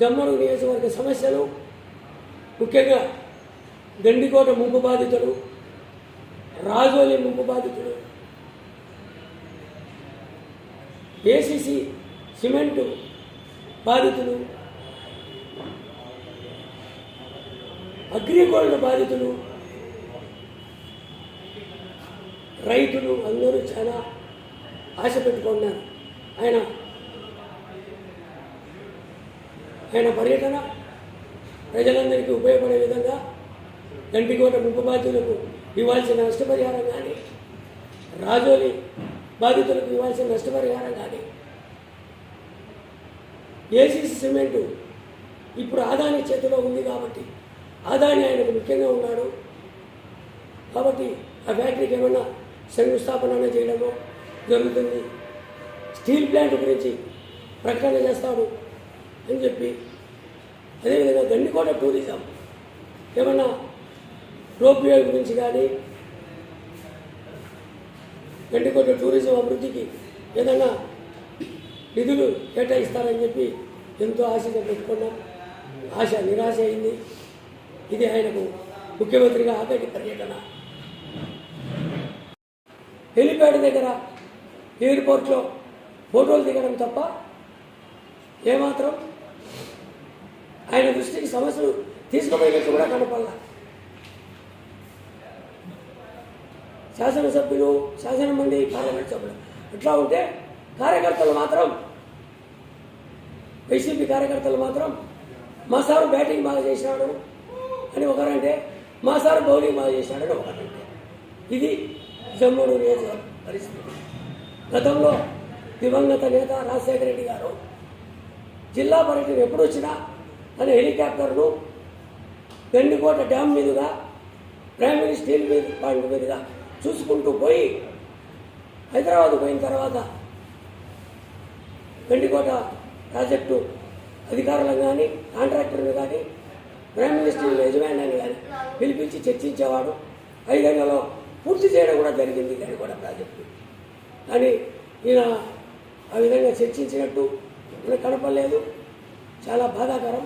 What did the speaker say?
జమ్మూరు నియోజకవర్గ సమస్యలు ముఖ్యంగా గండికోట ముంపు బాధితులు రాజోలి ముంపు బాధితులు ఏసీసీ సిమెంటు బాధితులు అగ్రిగోల్డ్ బాధితులు రైతులు అందరూ చాలా ఆశ పెట్టుకున్నారు. ఆయన ఆయన పర్యటన ప్రజలందరికీ ఉపయోగపడే విధంగా గంటికోట ముప్పు బాధ్యులకు ఇవ్వాల్సిన నష్టపరిహారం కానీ రాజోలి బాధితులకు ఇవ్వాల్సిన నష్టపరిహారం కానీ ఏసీసీ సిమెంటు ఇప్పుడు ఆదాని చేతిలో ఉంది కాబట్టి ఆదాని ఆయనకు ముఖ్యంగా ఉన్నాడు. కాబట్టి ఆ ఫ్యాక్టరీకి ఏమన్నా శంకుస్థాపన చేయడమో జరుగుతుంది. స్టీల్ ప్లాంట్ గురించి ప్రకటన చేస్తాడు. అని చెప్పి అదేవిధంగా గండికోట టూరిజం ఏమన్నా రోప్వే గురించి కానీ గండికోట టూరిజం అభివృద్ధికి ఏదన్నా నిధులు కేటాయిస్తారని చెప్పి ఎంతో ఆశగా పెట్టుకున్నాం. ఆశ నిరాశ అయింది. ఇది ఆయనకు ముఖ్యమంత్రిగా ఆపేటి పర్యటన. హెలిప్యాడ్ దగ్గర ఎయిర్పోర్ట్లో ఫోటోలు దిగడం తప్ప ఏమాత్రం ఆయన దృష్టికి సమస్యలు తీసుకుపోయినట్టు కూడా కనపడాల. శాసనసభ్యులు శాసన మండలి పార్లమెంట్ సభ్యులు ఎట్లా ఉంటే కార్యకర్తలు మాత్రం వైసీపీ కార్యకర్తలు మాత్రం మా సారు బ్యాటింగ్ బాగా చేసినాడు అని ఒకరంటే మా సారు బౌలింగ్ బాగా చేసినాడని ఒకరంటే. ఇది జమ్మూడు నియోజకవర్గ పరిస్థితి. గతంలో దివంగత నేత రాజశేఖర రెడ్డి గారు జిల్లా పర్యటన ఎప్పుడు వచ్చినా అని హెలికాప్టర్లు గండికోట డ్యామ్ మీదుగా ప్రైమరీ స్టీల్ మీద పాయింట్ మీదుగా చూసుకుంటూ పోయి హైదరాబాద్ పోయిన తర్వాత గండికోట ప్రాజెక్టు అధికారులను కానీ కాంట్రాక్టర్ని కానీ ప్రైమ్ మినిస్టర్ యజమాని కానీ పిలిపించి చర్చించేవాడు. ఐదేళ్ళలో పూర్తి చేయడం కూడా జరిగింది గండికోట ప్రాజెక్టు. కానీ ఈయన ఆ విధంగా చర్చించినట్టు మనకు కనపడలేదు. చాలా బాధాకరం.